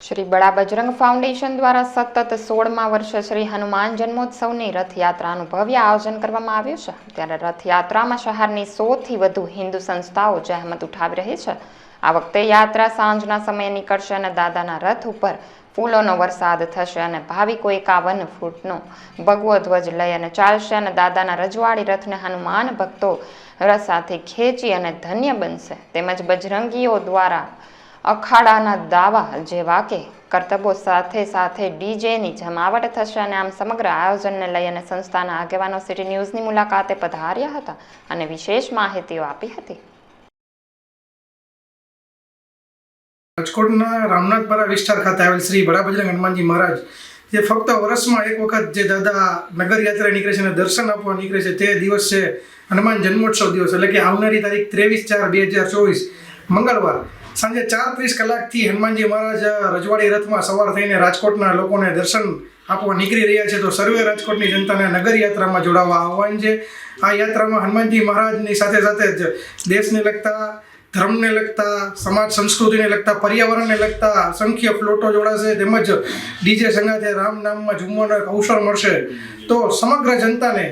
શ્રી બડા Bajrang foundation દ્વારા સતત સોળમા વર્ષે શ્રી હનુમાન જન્મોત્સવની રથયાત્રાનું ભવ્ય આયોજન કરવામાં આવ્યું છે. ત્યારે રથયાત્રામાં શહેરની સોથી વધુ હિન્દુ સંસ્થાઓ જહેમત ઉઠાવી રહી છે. આ વખતે યાત્રા સાંજના સમયે નીકળશે અને દાદાના રથ ઉપર ફૂલોનો વરસાદ થશે અને ભાવિકો એકાવન ફૂટનો ભગવો ધ્વજ લઈ અને ચાલશે અને દાદાના રજવાડી રથને હનુમાન ભક્તો રથ સાથે ખેંચી અને ધન્ય બનશે. તેમજ બજરંગીઓ દ્વારા અખાડાના દાવા જેવા કે કરતબો સાથે સાથે ડીજેની જમાવટ થશે અને આમ સમગ્ર આયોજનને લઈ સંસ્થાના આગેવાનો સિટી ન્યૂઝની મુલાકાતે પધાર્યા હતા અને વિશેષ માહિતીઓ આપી હતી. રાજકોટના રામનાથપરા વિસ્તાર ખાતે આવેલ શ્રી બજરંગ હનુમાનજી મહારાજ, જે ફક્ત વર્ષમાં એક વખત જે દાદા નગર યાત્રા નીકળે છે અને દર્શન આપવા નીકળે છે, તે દિવસ છે હનુમાન જન્મોત્સવ દિવસ, એટલે કે આવનારી તારીખ ત્રેવીસ ચાર બે હજાર ચોવીસ મંગળવાર સાંજે ચાર ત્રીસ કલાકથી હનુમાનજી મહારાજ રજવાડી રથમાં સવાર થઈને રાજકોટના લોકોને દર્શન આપવા નીકળી રહ્યા છે. તો સર્વે રાજકોટની જનતાને નગર યાત્રામાં જોડાવા આહવાન છે. આ યાત્રામાં હનુમાનજી મહારાજની સાથે સાથે જ દેશને લગતા, ધર્મને લગતા, સમાજ સંસ્કૃતિને લગતા, પર્યાવરણને લગતા અસંખ્ય ફ્લોટો જોડાશે. તેમજ ડીજે સંગાથે રામ નામમાં ઝૂમવાનો કૌશળ મળશે. તો સમગ્ર જનતાને